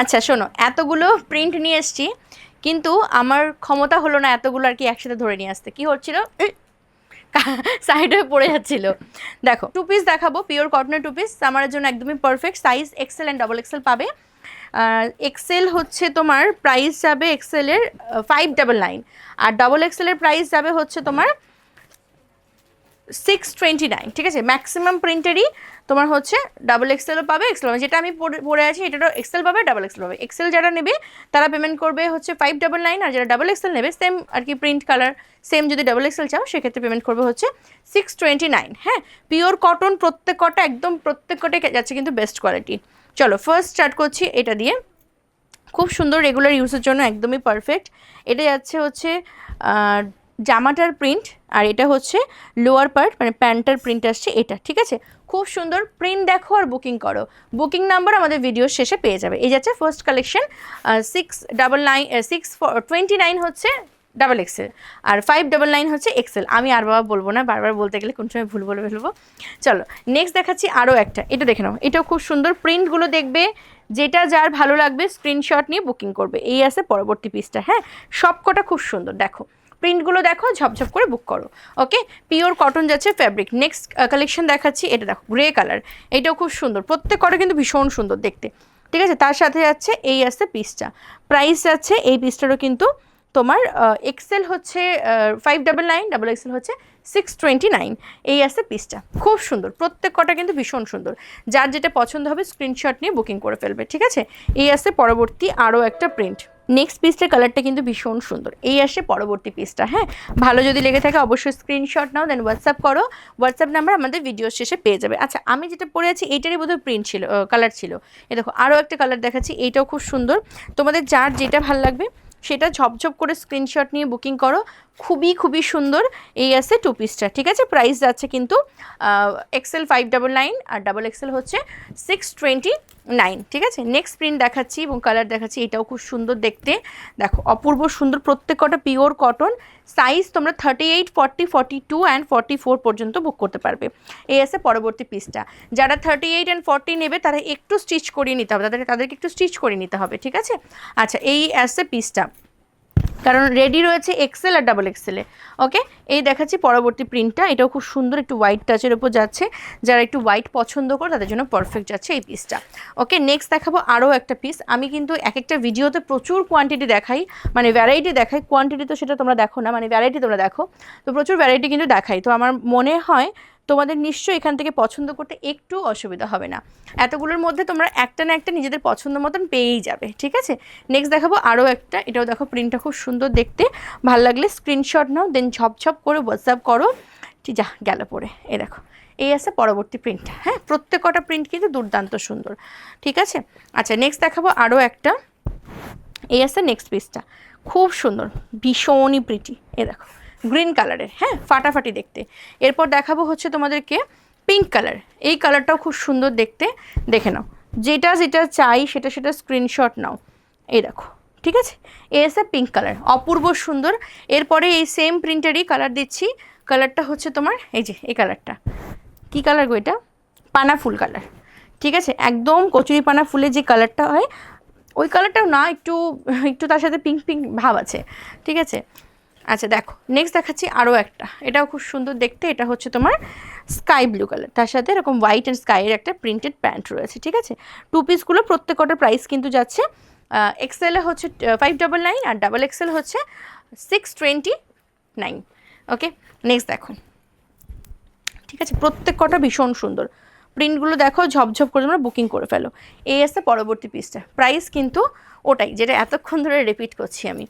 আচ্ছা শোনো, এতগুলো প্রিন্ট নিয়ে এসছি, কিন্তু আমার ক্ষমতা হলো না এতগুলো আর কি একসাথে ধরে নিয়ে আসতে। কি হচ্ছিল? সাইড হয়ে পড়ে যাচ্ছিল। দেখো টু পিস দেখাবো পিওর কটনের টু পিস সামারের জন্য একদমই perfect size XL and double XL পাবে। এক্সেল হচ্ছে তোমার প্রাইস যাবে এক্সেলের ফাইভ ডাবল নাইন আর ডবল এক্সেলের প্রাইস যাবে হচ্ছে তোমার সিক্স টোয়েন্টি নাইন ঠিক আছে? ম্যাক্সিমাম প্রিন্টেরই তোমার হচ্ছে ডাবল এক্সেলও পাবে এক্সেল পাবে। যেটা আমি পড়ে- আছি, এটারও এক্সেল পাবে ডাবল এক্সেল পাবে। এক্সেল যারা নেবে, তারা পেমেন্ট করবে হচ্ছে ফাইভ ডাবল নাইন আর যারা ডাবল এক্সেল নেবে সেম আর কি প্রিন্ট কালার সেম যদি ডাবল এক্সেল চাও, সেক্ষেত্রে পেমেন্ট করবে হচ্ছে সিক্স টোয়েন্টি নাইন হ্যাঁ? পিওর কটন প্রত্যেক কটা, একদম প্রত্যেক কটাই যাচ্ছে কিন্তু বেস্ট কোয়ালিটি চলো ফার্স্ট স্টার্ট করছি এটা দিয়ে। খুব সুন্দর রেগুলার ইউজের জন্য, একদমই পারফেক্ট এটা যাচ্ছে হচ্ছে জামাটার প্রিন্ট আর এটা হচ্ছে লোয়ার পার্ট মানে প্যান্টার প্রিন্ট আসছে এটা, ঠিক আছে? খুব সুন্দর প্রিন্ট দেখো আর বুকিং করো। বুকিং নাম্বার আমাদের ভিডিওর শেষে পেয়ে যাবে। এই যাচ্ছে first collection six double nine six twenty nine হচ্ছে ডাবল এক্সেল আর ফাইভ ডাবল নাইন হচ্ছে এক্সেল আমি আর বাবা বলব না, বারবার বলতে গেলে কোন সময় ভুল বলে ফেলব। চলো নেক্সট দেখাচ্ছি আরও একটা। এটা দেখে নাও। এটাও খুব সুন্দর প্রিন্টগুলো দেখবে। যেটা যার ভালো লাগবে স্ক্রিনশট নিয়ে বুকিং করবে। এই আছে পরবর্তী পিসটা হ্যাঁ? সব কটা খুব সুন্দর, দেখো। প্রিন্টগুলো দেখো ঝপঝপ করে বুক করো ওকে পিওর কটন যাচ্ছে ফ্যাব্রিক নেক্সট কালেকশন দেখাচ্ছি, এটা দেখো গ্রে কালার এটাও খুব সুন্দর প্রত্যেক কটা কিন্তু ভীষণ সুন্দর দেখতে, ঠিক আছে? তার সাথে যাচ্ছে এই আছে পিসটা প্রাইস যাচ্ছে, এই পিসটারও কিন্তু তোমার এক্সেল হচ্ছে five double nine double XL হচ্ছে সিক্স টোয়েন্টি নাইন এই আছে পিসটা খুব সুন্দর প্রত্যেক কটা কিন্তু ভীষণ সুন্দর। যার যেটা পছন্দ হবে স্ক্রিনশট নিয়ে বুকিং করে ফেলবে, ঠিক আছে? এই আসছে পরবর্তী আরও একটা প্রিন্ট নেক্সট পিসটার কালারটা কিন্তু ভীষণ সুন্দর। এই আসে পরবর্তী পিসটা হ্যাঁ? ভালো যদি লেগে থাকে অবশ্যই স্ক্রিনশট নাও দেন হোয়াটসঅ্যাপ করো। হোয়াটসঅ্যাপ নাম্বার আমাদের ভিডিও শেষে পেয়ে যাবে। আচ্ছা আমি যেটা পরে আছি, এইটারই বোধহয় প্রিন্ট ছিল কালার ছিল। এ দেখো আরও একটা কালার দেখাচ্ছি, এইটাও খুব সুন্দর। তোমাদের যার যেটা ভালো লাগবে, সেটা ঝপঝপ করে স্ক্রিনশট নিয়ে বুকিং করো। খুবই খুবই সুন্দর এই আছে টু পিসটা ঠিক আছে? প্রাইস যাচ্ছে কিন্তু এক্সেল ফাইভ ডাবল নাইন আর ডাবল এক্সেল হচ্ছে সিক্স টোয়েন্টি নাইন ঠিক আছে? নেক্সট প্রিন্ট দেখাচ্ছি এবং কালার দেখাচ্ছি, এটাও খুব সুন্দর দেখতে। দেখো, অপূর্ব সুন্দর প্রত্যেক কটা পিওর কটন সাইজ তোমরা thirty eight forty forty two and forty four পর্যন্ত বুক করতে পারবে। এই আছে পরবর্তী পিসটা যারা থার্টি এইট অ্যান্ড ফর্টি নেবে, তারা একটু স্টিচ করিয়ে নিতে হবে। তাদেরকে তাদেরকে একটু স্টিচ করে নিতে হবে, ঠিক আছে? আচ্ছা এই আছে পিসটা কারণ রেডি রয়েছে এক্সেল আর ডাবল এক্সেলে ওকে এই দেখাচ্ছি পরবর্তী প্রিন্টটা এটাও খুব সুন্দর একটু হোয়াইট টাচের উপর যাচ্ছে। যারা একটু হোয়াইট পছন্দ করে, তাদের জন্য পারফেক্ট যাচ্ছে এই পিসটা ওকে নেক্সট দেখাবো আরও একটা পিস আমি কিন্তু এক একটা ভিডিওতে প্রচুর কোয়ান্টিটি দেখাই। মানে ভ্যারাইটি দেখাই। কোয়ান্টিটি তো সেটা তোমরা দেখো না। মানে ভ্যারাইটি তোমরা দেখো। তো প্রচুর ভ্যারাইটি কিন্তু দেখাই। তো আমার মনে হয় তোমাদের নিশ্চয়ই এখান থেকে পছন্দ করতে একটু অসুবিধা হবে না। এতগুলোর মধ্যে তোমরা একটা না একটা নিজেদের পছন্দ মতন পেয়েই যাবে, ঠিক আছে? নেক্সট দেখাবো আরও একটা, এটাও দেখো প্রিন্টটা খুব সুন্দর দেখতে। ভালো লাগলে স্ক্রিনশট নাও দেন ঝপঝপ করে হোয়াটসঅ্যাপ করো। ঠিক যা গেল পরে এ দেখো, এই আছে পরবর্তী প্রিন্টটা হ্যাঁ? প্রত্যেক কটা প্রিন্ট কিন্তু দুর্দান্ত সুন্দর, ঠিক আছে? আচ্ছা নেক্সট দেখাবো আরও একটা। এই আছে নেক্সট পিসটা খুব সুন্দর, ভীষণই প্রিটি এ দেখো। গ্রিন কালারের হ্যাঁ ফাটাফাটি দেখতে। এরপর দেখাবো হচ্ছে তোমাদেরকে পিঙ্ক কালার। এই কালারটাও খুব সুন্দর দেখতে। দেখে নাও। যেটা যেটা চাই, সেটা সেটা স্ক্রিনশট নাও। এই দেখো, ঠিক আছে? এসে পিঙ্ক কালার, অপূর্ব সুন্দর। এরপরে এই সেম প্রিন্টেরই কালার দিচ্ছি। কালারটা হচ্ছে তোমার, এই যে, এই কালারটা। কী কালার গো এটা? পানা ফুল কালার। ঠিক আছে? একদম কচুরি পানা ফুলের যে কালারটা হয়, ওই কালারটাও না, একটু একটু তার সাথে পিঙ্ক পিঙ্ক ভাব আছে। ঠিক আছে? আচ্ছা দেখো নেক্সট দেখাচ্ছি আরও একটা। এটাও খুব সুন্দর দেখতে, এটা হচ্ছে তোমার স্কাই ব্লু কালার তার সাথে এরকম হোয়াইট অ্যান্ড স্কাইয়ের একটা প্রিন্টেড প্যান্ট রয়েছে, ঠিক আছে? টু পিসগুলো প্রত্যেক কটার প্রাইস কিন্তু যাচ্ছে এক্সেলে হচ্ছে ফাইভ ডাবল নাইন আর ডাবল এক্সেল হচ্ছে six twenty nine okay next দেখো। ঠিক আছে, প্রত্যেক কটা ভীষণ সুন্দর। প্রিন্টগুলো দেখো, ঝপঝপ করে তোমরা বুকিং করে ফেলো। এই আসছে পরবর্তী পিসটা প্রাইস কিন্তু ওটাই, যেটা এতক্ষণ ধরে রিপিট করছি আমি।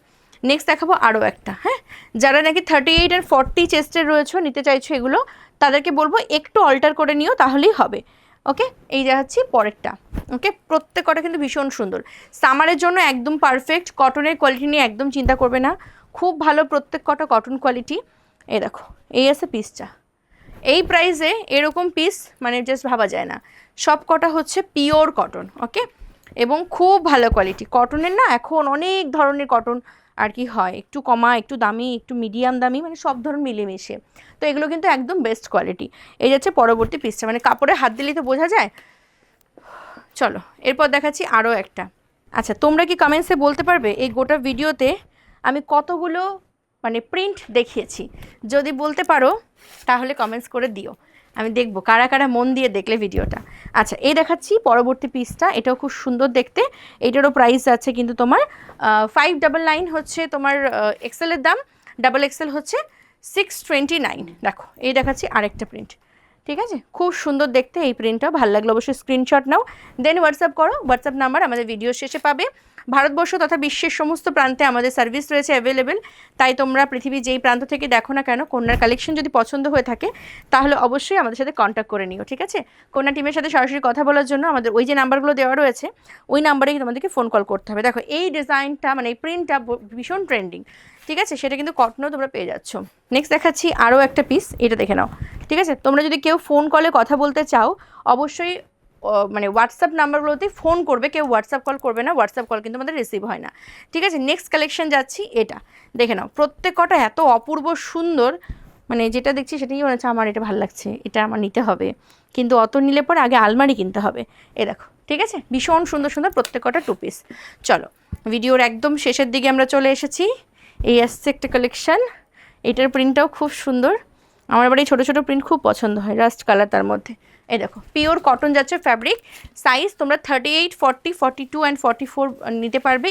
নেক্সট দেখাবো আরও একটা হ্যাঁ? যারা নাকি থার্টি এইট আর ফর্টি চেস্টের রয়েছে, নিতে চাইছো এগুলো, তাদেরকে বলব একটু অল্টার করে নিও, তাহলেই হবে। ওকে এই দেখাচ্ছি পরেরটা। ওকে প্রত্যেক কটা কিন্তু ভীষণ সুন্দর। সামারের জন্য একদম পারফেক্ট কটনের কোয়ালিটি নিয়ে একদম চিন্তা করবে না। খুব ভালো প্রত্যেক কটা কটন কোয়ালিটি এই দেখো, এই আছে পিসটা এই প্রাইসে এরকম পিস মানে জাস্ট ভাবা যায় না। সব কটা হচ্ছে পিওর কটন ওকে এবং খুব ভালো কোয়ালিটি কটনের না, এখন অনেক ধরনের কটন আর কি হয়। একটু কমা, একটু দামি, একটু মিডিয়াম দামি মানে সব ধরন মিলেমিশে। তো এগুলো কিন্তু একদম বেস্ট কোয়ালিটি এই যাচ্ছে পরবর্তী পিসটা মানে কাপড়ে হাত দিলেই তো বোঝা যায়। চলো, এরপর দেখাচ্ছি আরও একটা। আচ্ছা তোমরা কি কমেন্টসে বলতে পারবে, এই গোটা ভিডিওতে আমি কতগুলো মানে প্রিন্ট দেখিয়েছি? যদি বলতে পারো, তাহলে কমেন্টস করে দিও। আমি দেখব, কারা কারা মন দিয়ে দেখলে ভিডিওটা। আচ্ছা এই দেখাচ্ছি পরবর্তী পিসটা এটাও খুব সুন্দর দেখতে। এটারও প্রাইস আছে কিন্তু তোমার ফাইভ ডাবল নাইন হচ্ছে তোমার এক্সেলের দাম ডাবল এক্সেল হচ্ছে সিক্স টোয়েন্টি নাইন দেখো, এই দেখাচ্ছি আরেকটা প্রিন্ট ঠিক আছে? খুব সুন্দর দেখতে এই প্রিন্টটা ভালো লাগল অবশ্যই স্ক্রিনশট নাও। দেন হোয়াটসঅ্যাপ করো হোয়াটসঅ্যাপ নাম্বার আমাদের ভিডিও শেষে পাবে। ভারতবর্ষ তথা বিশ্বের সমস্ত প্রান্তে আমাদের সার্ভিস রয়েছে অ্যাভেলেবেল তাই তোমরা পৃথিবীর যেই প্রান্ত থেকে দেখো না কেন, কন্যার কালেকশন যদি পছন্দ হয়ে থাকে, তাহলে অবশ্যই আমাদের সাথে কন্ট্যাক্ট করে নিও, ঠিক আছে? কন্যা টিমের সাথে সরাসরি কথা বলার জন্য আমাদের ওই যে নাম্বারগুলো দেওয়া রয়েছে, ওই নাম্বারেই তোমাদেরকে ফোন কল করতে হবে। দেখো, এই ডিজাইনটা মানে এই প্রিন্টটা ভীষণ ট্রেন্ডিং ঠিক আছে? সেটা কিন্তু কটনও তোমরা পেয়ে যাচ্ছ। নেক্সট দেখাচ্ছি আরও একটা পিস এটা দেখে নাও, ঠিক আছে? তোমরা যদি কেউ ফোন কলে কথা বলতে চাও, অবশ্যই মানে হোয়াটসঅ্যাপ নাম্বারগুলোতে ফোন করবে, কেউ হোয়াটসঅ্যাপ কল করবে না হোয়াটসঅ্যাপ কল কিন্তু আমাদের রিসিভ হয় না। ঠিক আছে নেক্সট কালেকশন যাচ্ছি, এটা। দেখে নাও প্রত্যেক কটা এত অপূর্ব সুন্দর মানে যেটা দেখছি সেটাই মনে হচ্ছে আমার এটা ভালো লাগছে, এটা আমার নিতে হবে। কিন্তু অত নিলে পরে আগে আলমারি কিনতে হবে। এ দেখো, ঠিক আছে? ভীষণ সুন্দর সুন্দর প্রত্যেক কটা টু পিস চলো ভিডিওর একদম শেষের দিকে আমরা চলে এসেছি। এই আসছে একটা কালেকশন এটার প্রিন্টটাও খুব সুন্দর। আমার বাড়ি ছোটো ছোটো প্রিন্ট খুব পছন্দ হয় রাস্ট কালার তার মধ্যে। এই দেখো পিওর কটন যাচ্ছে ফ্যাব্রিক সাইজ তোমরা thirty eight forty forty two and forty four নিতে পারবে।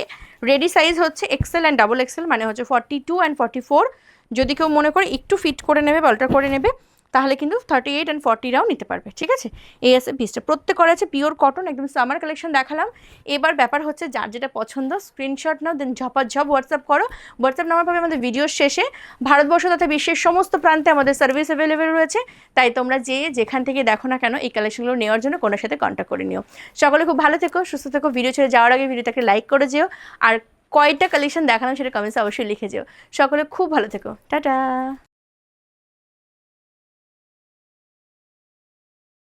রেডি সাইজ হচ্ছে এক্সেল অ্যান্ড ডাবল এক্সেল মানে হচ্ছে forty two and forty four যদি কেউ মনে করে একটু ফিট করে নেবে বা করে নেবে। তাহলে কিন্তু থার্টি এইট অ্যান্ড ফর্টিরাও নিতে পারবে, ঠিক আছে? এই আছে পিসটা প্রত্যেক করা আছে পিওর কটন একদম সামার কালেকশন দেখালাম। এবার ব্যাপার হচ্ছে যার যেটা পছন্দ স্ক্রিনশট নাও দেন ঝপাঝপ হোয়াটসঅ্যাপ করো। হোয়াটসঅ্যাপ নাম্বার পাবে আমাদের ভিডিওর শেষে। ভারতবর্ষ তথা বিশ্বের সমস্ত প্রান্তে আমাদের সার্ভিস অ্যাভেলেবেল রয়েছে। তাই তোমরা যে যেখান থেকে দেখো না কেন, এই কালেকশনগুলো নেওয়ার জন্য কোনো সাথে কন্ট্যাক্ট করে নিও। সকলে খুব ভালো থেকো, সুস্থ থেকো। ভিডিও ছেড়ে যাওয়ার আগে ভিডিওটাকে লাইক করে যেও। আর কয়টা কালেকশন দেখালাম সেটা কমেন্টসে অবশ্যই লিখে যেও। সকলে খুব ভালো থেকো। টাটা!